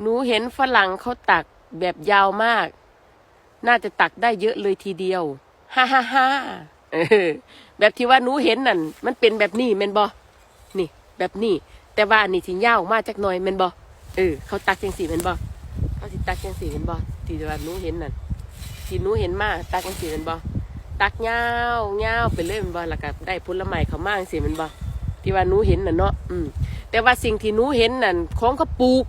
หนูเห็นฝรั่งเขาตักแบบยาวมาก น่าจะตักได้เยอะเลยทีเดียว ฮ่าฮ่าฮ่าแบบที่ว่าหนูเห็นนั่น มันเป็นแบบนี้แมนบอนี่ แบบนี้ แต่ว่าอันนี่สิยาวมากจากหน่อยแมนบอเออ เขาตักจังสีแมนบอเขาสิตักจังสีแมนบอที่ว่าหนูเห็นนั่นที่หนูเห็นมาก ตักจังสีแมนบอตักยาวยาวไปเลยแมนบอแล้วก็ได้ผลไม้เขามาจังสีแมนบอ ที่ว่าหนูเห็นน่ะเนาะอืมแต่ว่าสิ่งที่หนูเห็นนั่นของเขาปลูก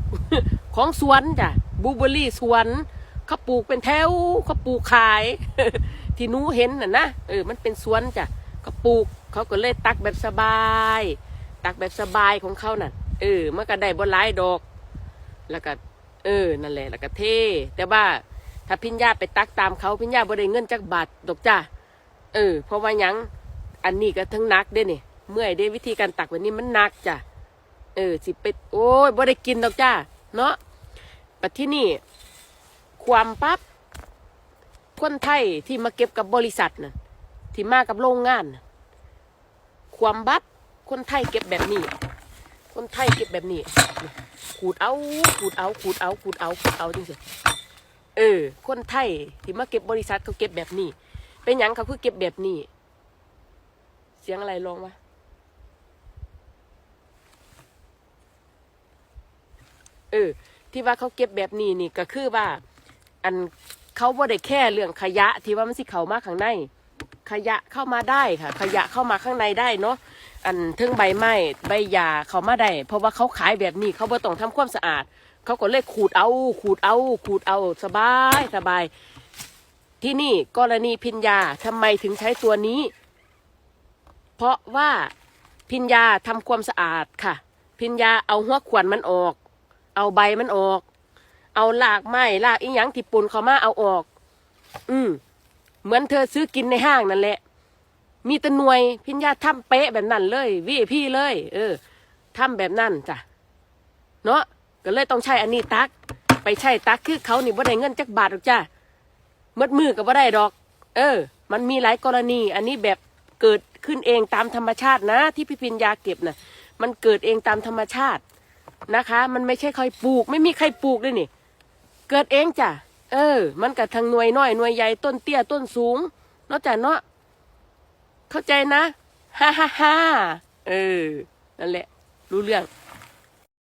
ของสวนจ้ะบลูเบอรี่สวนเขาปลูกเป็นแถวเขาปลูกขาย ที่หนูเห็นน่ะนะเออมันเป็นสวนจ้ะเขาปลูกเขาก็เลยตักแบบสบาย ตักแบบสบายของเขาน่ะเออมันก็ได้บนหลายดอก แล้วก็เออนั่นแหละแล้วก็เท่แต่ว่าถ้าพิญญาไปตักตามเขาพิญญาบ่ได้เงินจักบาทดอกจ้าเออเพราะว่ายังอันนี้ก็ทั้งนักเด้นี่ เมื่อยเด้วิธีการตักแบบนี้มันหนักจ้ะเออสิไปโอ้ยบ่ได้กินดอกจ้าเนาะปัที่นี่ ความปั๊บคนไทยที่มาเก็บกับบริษัทน่ะที่มากับโรงงานนะความบับคนไทยเก็บแบบนี้ คนไทยเก็บแบบนี้ขูดเอาขูดเอาขูดเอาขูดเอาขูดเอาจริงสิเออ คนไทยที่มาเก็บบริษัทเขาเก็บแบบนี้ เป็นหยังเขาคือเก็บแบบนี้ เสียงอะไรลองวะ เออ ที่ว่าเขาเก็บแบบนี้นี่ก็คือว่า อันเขาบ่ได้แค่เรื่องขยะที่ว่ามันสิเข้ามาข้างใน ขยะเข้ามาได้ค่ะ ขยะเข้ามาข้างในได้เนาะอันทึงใบไม้ใบหญ้าเข้ามาได้เพราะว่าเขาขายแบบนี้เขาบ่ต้องทำความสะอาด เขาก็เลยขูดเอา ขูดเอา ขูดเอาสบายสบาย ที่นี่กรณีพิญญาทำไมถึงใช้ตัวนี้ เพราะว่าพิญญาทำความสะอาดค่ะ พิญญาเอาหัวขวานมันออก เอาใบมันออก เอาลากไม้ลากอีหยังที่ปนเขามาเอาออก อืมเหมือนเธอซื้อกินในห้างนั่นแหละ มีตะนวยพิญญาทำเป๊ะแบบนั้นเลยวิพี่เลย เออทำแบบนั้นจ้ะเนาะก็เลยต้องใช้อันนี้ตัก ไปใช้ตักคือเขานี่บ่ได้เงินจักบาทหรอกจ้ะมดมือก็บ่ได้ดอก เออ มันมีหลายกรณี อันนี้แบบเกิดขึ้นเองตามธรรมชาตินะ ที่พี่พิญญาเก็บน่ะ มันเกิดเองตามธรรมชาติ นะคะ มันไม่ใช่ใครปลูก ไม่มีใครปลูกเลยนี่ เกิดเองจ้ะเออ มันกับทางหน่วยน้อยหน่วยใหญ่ต้นเตี้ยต้นสูงนอกจากเนาะเข้าใจนะฮ่าฮ่าฮ่าเออนั่นแหละ รู้เรื่อง